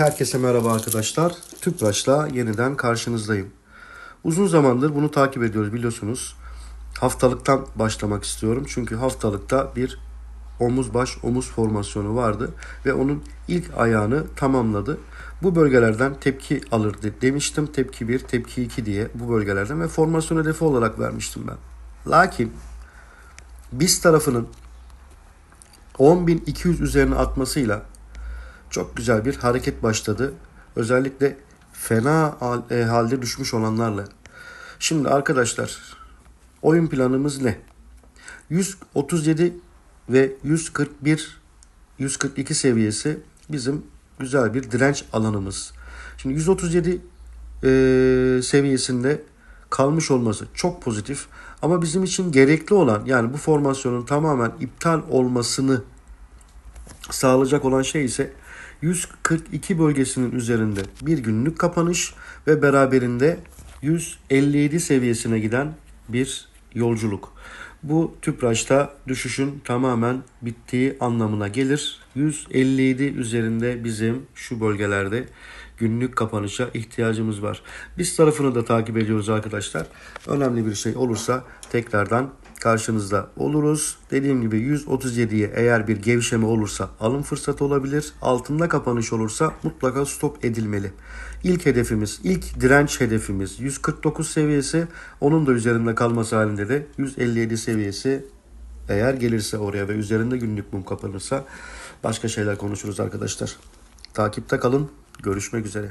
Herkese merhaba arkadaşlar. Tüpraş'la yeniden karşınızdayım. Uzun zamandır bunu takip ediyoruz biliyorsunuz. Haftalıktan başlamak istiyorum. Çünkü haftalıkta bir omuz baş omuz formasyonu vardı ve onun ilk ayağını tamamladı. Bu bölgelerden tepki alırdı demiştim. Tepki 1, tepki 2 diye bu bölgelerden ve formasyon hedefi olarak vermiştim ben. Lakin biz tarafının 10.200 üzerine atmasıyla çok güzel bir hareket başladı. Özellikle fena e, halde düşmüş olanlarla. Şimdi arkadaşlar oyun planımız ne? 137 ve 141 142 seviyesi bizim güzel bir direnç alanımız. Şimdi 137 e, seviyesinde kalmış olması çok pozitif ama bizim için gerekli olan yani bu formasyonun tamamen iptal olmasını sağlayacak olan şey ise 142 bölgesinin üzerinde bir günlük kapanış ve beraberinde 157 seviyesine giden bir yolculuk. Bu tüpraşta düşüşün tamamen bittiği anlamına gelir. 157 üzerinde bizim şu bölgelerde günlük kapanışa ihtiyacımız var. Biz tarafını da takip ediyoruz arkadaşlar. Önemli bir şey olursa tekrardan karşınızda oluruz. Dediğim gibi 137'ye eğer bir gevşeme olursa alım fırsatı olabilir. Altında kapanış olursa mutlaka stop edilmeli. İlk hedefimiz, ilk direnç hedefimiz 149 seviyesi. Onun da üzerinde kalması halinde de 157 seviyesi eğer gelirse oraya ve üzerinde günlük mum kapanırsa başka şeyler konuşuruz arkadaşlar. Takipte kalın. Görüşmek üzere.